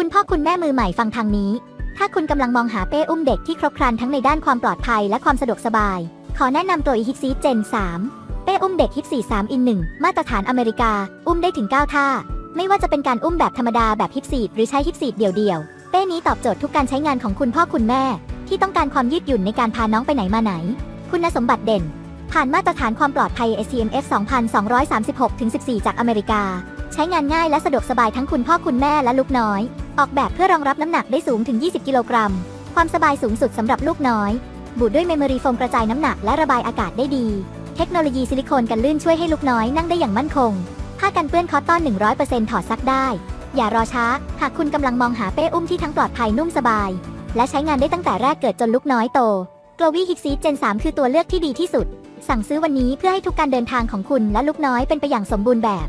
คุณพ่อคุณแม่มือใหม่ฟังทางนี้ ถ้าคุณกำลังมองหาเป้อุ้มเด็กที่ครบครันทั้งในด้านความปลอดภัยและความสะดวกสบาย ขอแนะนำตัว e h i p s เจน 3 เป้อุ้มเด็ก h i p 4 3 in 1มาตรฐานอเมริกา อุ้มได้ถึง 9 ท่า ไม่ว่าจะเป็นการอุ้มแบบธรรมดาแบบ h i p 4หรือใช้ h i p 4เดี่ยวๆ เป้นี้ตอบโจทย์ทุกการใช้งานของคุณพ่อคุณแม่ ที่ต้องการความยืดหยุ่นในการพาน้องไปไหนมาไหน คุณสมบัติเด่น ผ่านมาตรฐานความปลอดภัย STMF 2236-14 จากอเมริกา ใช้งานง่ายและสะดวกสบายทั้งคุณพ่อคุณแม่และลูกน้อย ออกแบบเพื่อรองรับน้ำหนักได้สูงถึง 20 กิโลกรัม ความสบายสูงสุดสำหรับลูกน้อย บูดด้วยเมมโมรีโฟมกระจายน้ำหนักและระบายอากาศได้ดี เทคโนโลยีซิลิโคนกันลื่นช่วยให้ลูกน้อยนั่งได้อย่างมั่นคง ผ้ากันเปื้อนคอตตอน 100%ถอดซักได้ อย่ารอช้า หากคุณกำลังมองหาเป้อุ้มที่ทั้งปลอดภัยนุ่มสบาย และใช้งานได้ตั้งแต่แรกเกิดจนลูกน้อยโต g l o w y h i x e Gen 3คือตัวเลือกที่ดีที่สุด สั่งซื้อวันนี้เพื่อให้ทุกการเดินทางของคุณและลูกน้อยเป็นไปอย่างสมบูรณ์แบบ